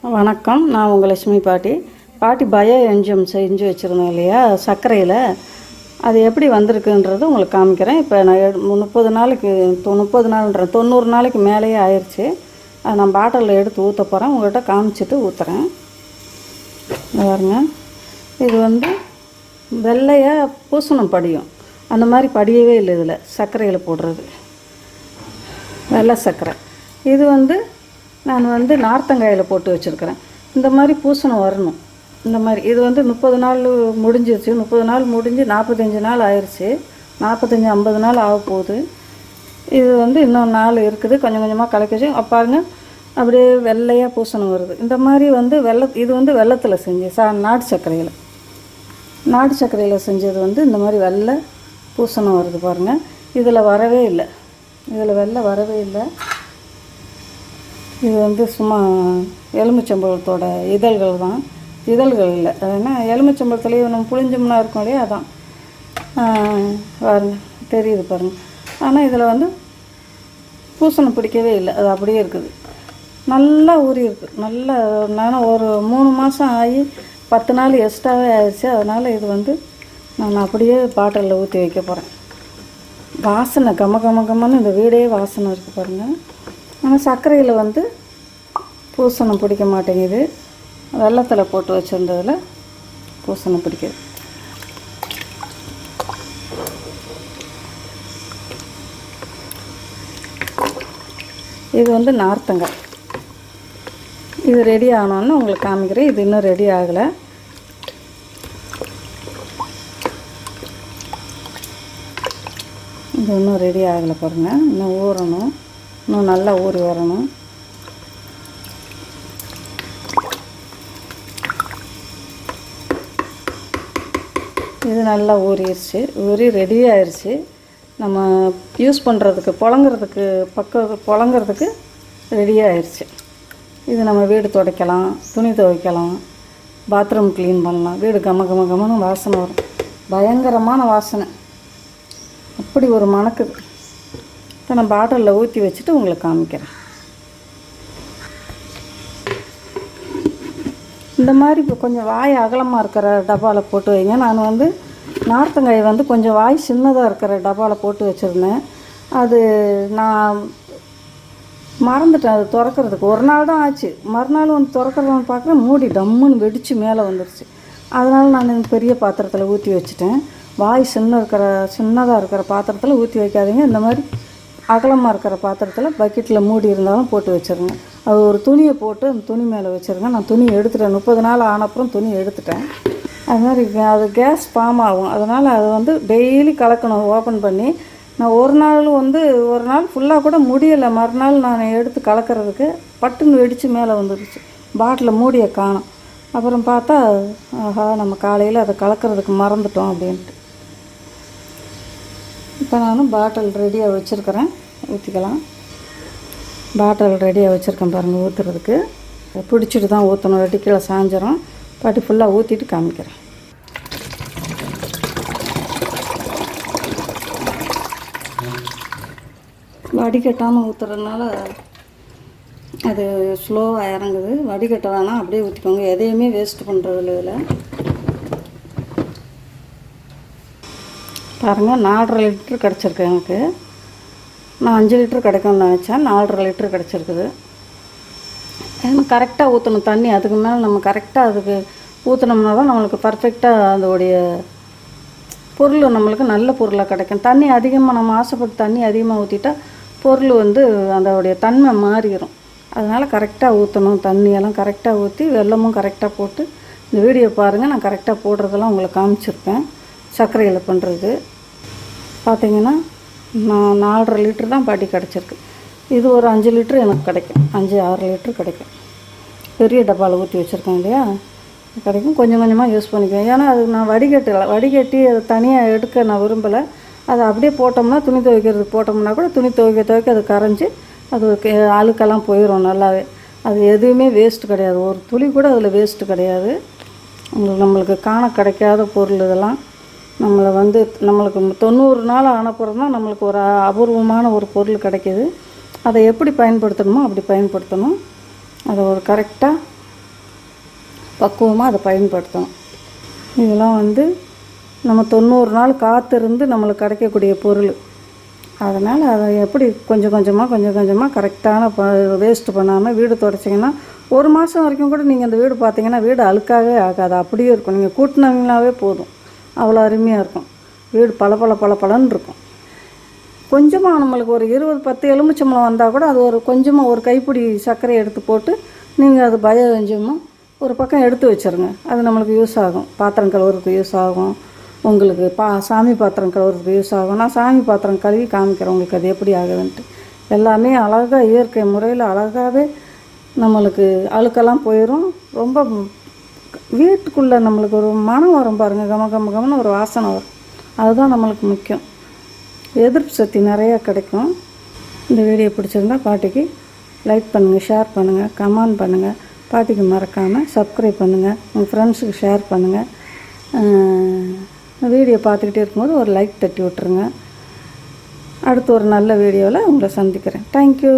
வணக்கம். நான் உங்கள் லட்சுமி பாட்டி. பாட்டி பயோ என்ஜிஎம் செஞ்சு வச்சுருந்தேன் இல்லையா? சர்க்கரையில். அது எப்படி வந்திருக்குன்றது உங்களுக்கு காமிக்கிறேன். இப்போ நான் எடு- முப்பது நாளைக்கு முப்பது நாள்ன்ற தொண்ணூறு நாளைக்கு மேலேயே ஆயிடுச்சு அதை நான் பாட்டிலில் எடுத்து ஊற்ற போகிறேன் உங்கள்கிட்ட காமிச்சிட்டு ஊற்றுறேன் பாருங்க. இது வந்து வெள்ளையாக பூசணம் படியும். அந்த மாதிரி படியவே இல்லை இதில். சர்க்கரையில் போடுறது. வெள்ளை சர்க்கரை. இது வந்து நான் வந்து நார்த்தங்காயில் போட்டு வச்சுருக்கிறேன். இந்த மாதிரி பூசணம் வரணும். இந்த மாதிரி இது வந்து முப்பது நாள் முடிஞ்சிருச்சு. முப்பது நாள் முடிஞ்சு நாற்பத்தஞ்சு நாள் ஆயிடுச்சு நாற்பத்தஞ்சு ஐம்பது நாள் ஆக போகுது. இது வந்து இன்னும் நாள் இருக்குது. கொஞ்சம் கொஞ்சமாக கலக்கி வச்சு பாருங்கள் அப்படியே வெள்ளையாக பூசணம் வருது. இந்த மாதிரி வந்து வெள்ள இது வந்து வெள்ளத்தில் செஞ்சு சா நாட்டு சர்க்கரையில். நாட்டு சர்க்கரையில் செஞ்சது வந்து இந்த மாதிரி வெள்ளை பூசணம் வருது பாருங்கள் இதில் வரவே இல்லை. இதில் வெள்ளை வரவே இல்லை. இது வந்து சும்மா எலுமிச்சம்பழத்தோட இதழ்கள் தான். இதழ்கள் இல்லை. ஏன்னா எலுமிச்சம்பழத்துலேயே நம்ம புளிஞ்சோம்னா இருக்கும் இல்லையா? அதான். பாருங்க தெரியுது பாருங்க. ஆனால் இதில் வந்து பூசணம் பிடிக்கவே இல்லை. அது அப்படியே இருக்குது. நல்லா ஊறி இருக்குது நல்லா நான் ஒரு மூணு மாதம் ஆகி பத்து நாள் எக்ஸ்ட்ராவே ஆயிடுச்சு. அதனால் இது வந்து நான் அப்படியே பாட்டிலில் ஊற்றி வைக்க போகிறேன் வாசனை கம கம கமன்னு இந்த வீடே வாசனை இருக்குது பாருங்கள் ஆனால் சர்க்கரையில் வந்து பூசணம் பிடிக்க மாட்டேங்குது. வெள்ளத்தில் போட்டு வச்சுருந்ததில் பூசணம் பிடிக்குது. இது வந்து நார்த்தங்காய். இது ரெடி ஆனோன்னு உங்களுக்கு காமிக்கிறேன். இது இன்னும் ரெடி ஆகலை. இது இன்னும் ரெடி ஆகலை பாருங்கள் இன்னும் ஊறணும். இன்னும் நல்லா ஊறி வரணும். நல்லா ஊறிடுச்சு ஊறி ரெடி ஆயிடுச்சு நம்ம யூஸ் பண்ணுறதுக்கு புழங்குறதுக்கு பக்கம் புழங்குறதுக்கு ரெடி ஆயிடுச்சு இது நம்ம வீடு துடைக்கலாம் துணி துவைக்கலாம் பாத்ரூம் க்ளீன் பண்ணலாம். வீடு கம கம கமன்னு வாசனை வரும். பயங்கரமான வாசனை. அப்படி ஒரு மணக்குது. இப்போ நான் பாட்டிலில் ஊற்றி வச்சுட்டு உங்களுக்கு காமிக்கிறேன். இந்த மாதிரி இப்போ கொஞ்சம் வாய் அகலமாக இருக்கிற டப்பாவில் போட்டு வைங்க. நான் வந்து நார்த்தங்காய் வந்து கொஞ்சம் வாய் சின்னதாக இருக்கிற டப்பாவில் போட்டு வச்சுருந்தேன். அது நான் மறந்துட்டேன் அது திறக்கிறதுக்கு. ஒரு நாள் தான் ஆச்சு. மறுநாள் வந்து திறக்கிறவன் பார்க்குறேன் மூடி டம்முன்னு வெடித்து மேலே வந்துருச்சு. அதனால் நான் இந்த பெரிய பாத்திரத்தில் ஊற்றி வச்சுட்டேன். வாய் சின்ன இருக்கிற சின்னதாக இருக்கிற பாத்திரத்தில் ஊற்றி வைக்காதீங்க. இந்த மாதிரி அகலமாக இருக்கிற பாத்திரத்தில் பக்கெட்டில் மூடி இருந்தாலும் போட்டு வச்சுருங்க. அது ஒரு துணியை போட்டு அந்த துணி மேலே வச்சுருங்க. நான் துணி எடுத்துட்டேன். முப்பது நாள் ஆனப்புறம் துணி எடுத்துட்டேன். அது மாதிரி கே- அது கேஸ் ஃபார்ம் ஆகும். அதனால் அது வந்து டெய்லி கலக்கணும். ஓப்பன் பண்ணி நான் ஒரு நாள் வந்து ஒரு நாள் ஃபுல்லாக கூட முடியலை. மறுநாள் நான் எடுத்து கலக்கிறதுக்கு பட்டுன்னு வெடித்து மேலே வந்துடுச்சு பாட்டில் மூடியை காணும். அப்புறம் பார்த்தா ஆஹா நம்ம காலையில் அதை கலக்கிறதுக்கு மறந்துட்டோம் அப்படின்ட்டு. இப்போ நான் பாட்டில் ரெடியாக வச்சுருக்கிறேன். ஊற்றிக்கலாம் பாட்டில் ரெடியாக வச்சுருக்கேன் பாருங்கள் ஊற்றுறதுக்கு பிடிச்சிட்டு தான் ஊற்றணும் ரெட்டி கீழே சாஞ்சிரும் பாட்டி ஃபுல்லாக ஊற்றிட்டு காமிக்கிறேன். வடிகட்டாமல் ஊற்றுறதுனால அது ஸ்லோவாக இறங்குது. வடிகட்ட வேணாம் அப்படியே ஊற்றிக்கோங்க எதையுமே வேஸ்ட் பண்ணுறதில்ல இதில். பாருங்கள் நாலரை லிட்ரு கிடச்சிருக்கு எனக்கு. நான் அஞ்சு லிட்ரு கிடைக்கும்னு நினச்சேன். நாலரை லிட்ரு கிடச்சிருக்குது. நம்ம கரெக்டாக ஊற்றணும் தண்ணி. அதுக்கு மேலே நம்ம கரெக்டாக அதுக்கு ஊற்றினோம்னா தான் நம்மளுக்கு பர்ஃபெக்டாக அதோடைய பொருள் நம்மளுக்கு நல்ல பொருளாக கிடைக்கும். தண்ணி அதிகமாக நம்ம ஆசைப்பட்டு தண்ணி அதிகமாக ஊற்றிட்டா பொருள் வந்து அதோடைய தன்மை மாறிடும் அதனால் கரெக்டாக ஊற்றணும் தண்ணியெல்லாம் கரெக்டாக ஊற்றி வெல்லமும் கரெக்டாக போட்டு இந்த வீடியோ பாருங்கள் நான் கரெக்டாக போடுறதெல்லாம் உங்களுக்கு காமிச்சிருப்பேன். சர்க்கரையில் பண்ணுறது பார்த்திங்கன்னா நான் நாலரை லிட்டர் தான் பாட்டி கிடச்சிருக்கு. இது ஒரு அஞ்சு லிட்ரு எனக்கு கிடைக்கும். அஞ்சு ஆறு லிட்ரு கிடைக்கும். பெரிய டப்பாவில் ஊற்றி வச்சுருக்கேன் இல்லையா? கிடைக்கும். கொஞ்சம் கொஞ்சமாக யூஸ் பண்ணிக்குவேன். ஏன்னா அது நான் வடிகட்டலை. வடிகட்டி அதை தனியாக எடுக்க நான் விரும்பலை. அதை அப்படியே போட்டோம்னா துணி துவைக்கிறதுக்கு போட்டோம்னா கூட துணி துவைக்க துவைக்க அது கரைஞ்சி அது அழுக்கெல்லாம் போயிடும் நல்லாவே. அது எதுவுமே வேஸ்ட்டு கிடையாது. ஒரு துளி கூட அதில் வேஸ்ட்டு கிடையாது. உங்களுக்கு நம்மளுக்கு காண கிடைக்காத பொருள் இதெல்லாம். நம்மளை வந்து நம்மளுக்கு தொண்ணூறு நாள் ஆனப்புறம் தான் நம்மளுக்கு ஒரு அபூர்வமான ஒரு பொருள் கிடைக்கிது. அதை எப்படி பயன்படுத்தணுமோ அப்படி பயன்படுத்தணும். அதை ஒரு கரெக்டாக பக்குவமாக அதை பயன்படுத்தணும். இதெல்லாம் வந்து நம்ம தொண்ணூறு நாள் காத்திருந்து நம்மளுக்கு கிடைக்கக்கூடிய பொருள். அதனால் அதை எப்படி கொஞ்சம் கொஞ்சமாக கொஞ்சம் கொஞ்சமாக கரெக்டான ப வேஸ்ட்டு பண்ணாமல் வீடு தொடச்சிங்கன்னா ஒரு மாதம் வரைக்கும் கூட நீங்கள் அந்த வீடு பார்த்தீங்கன்னா வீடு அழுக்காகவே ஆகாது. அப்படியே இருக்கும். நீங்கள் கூட்டினவங்களாவே போதும். அவ்வளோ அருமையாக இருக்கும். வீடு பல பல பல பலன்னு இருக்கும். கொஞ்சமாக நம்மளுக்கு ஒரு இருபது பத்து எலுமிச்சம்பழம் வந்தால் கூட அது ஒரு கொஞ்சமாக ஒரு கைப்பிடி சர்க்கரை எடுத்து போட்டு நீங்கள் அது பய கொஞ்சமாக ஒரு பக்கம் எடுத்து வச்சிருங்க. அது நம்மளுக்கு யூஸ் ஆகும். பாத்திரம் கழுவுறதுக்கு யூஸ் ஆகும். உங்களுக்கு பா சாமி பாத்திரம் கழுவுறதுக்கு யூஸ் ஆகும். நான் சாமி பாத்திரம் கழுவி காமிக்கிறேன். உங்களுக்கு அது எப்படி ஆகுதுன்ட்டு. எல்லாமே அழகாக இயற்கை முறையில் அழகாகவே நம்மளுக்கு அழுக்கெல்லாம் போயிடும் ரொம்ப வீட்டுக்குள்ளே நம்மளுக்கு ஒரு மனம் வரும் பாருங்கள் கம கம கமன்னு ஒரு வாசனை வரும். அதுதான் நம்மளுக்கு முக்கியம். எதிர்ப்பு சக்தி நிறையா கிடைக்கும். இந்த வீடியோ பிடிச்சிருந்தா பாட்டிக்கு லைக் பண்ணுங்கள் ஷேர் பண்ணுங்கள் கமெண்ட் பண்ணுங்கள் பாட்டிக்கு மறக்காமல் சப்ஸ்கிரைப் பண்ணுங்கள் உங்கள் ஃப்ரெண்ட்ஸுக்கு ஷேர் பண்ணுங்கள் வீடியோ பார்த்துக்கிட்டே இருக்கும்போது ஒரு லைக் தட்டி விட்ருங்க அடுத்து ஒரு நல்ல வீடியோவில் உங்களை சந்திக்கிறேன். தேங்க்யூ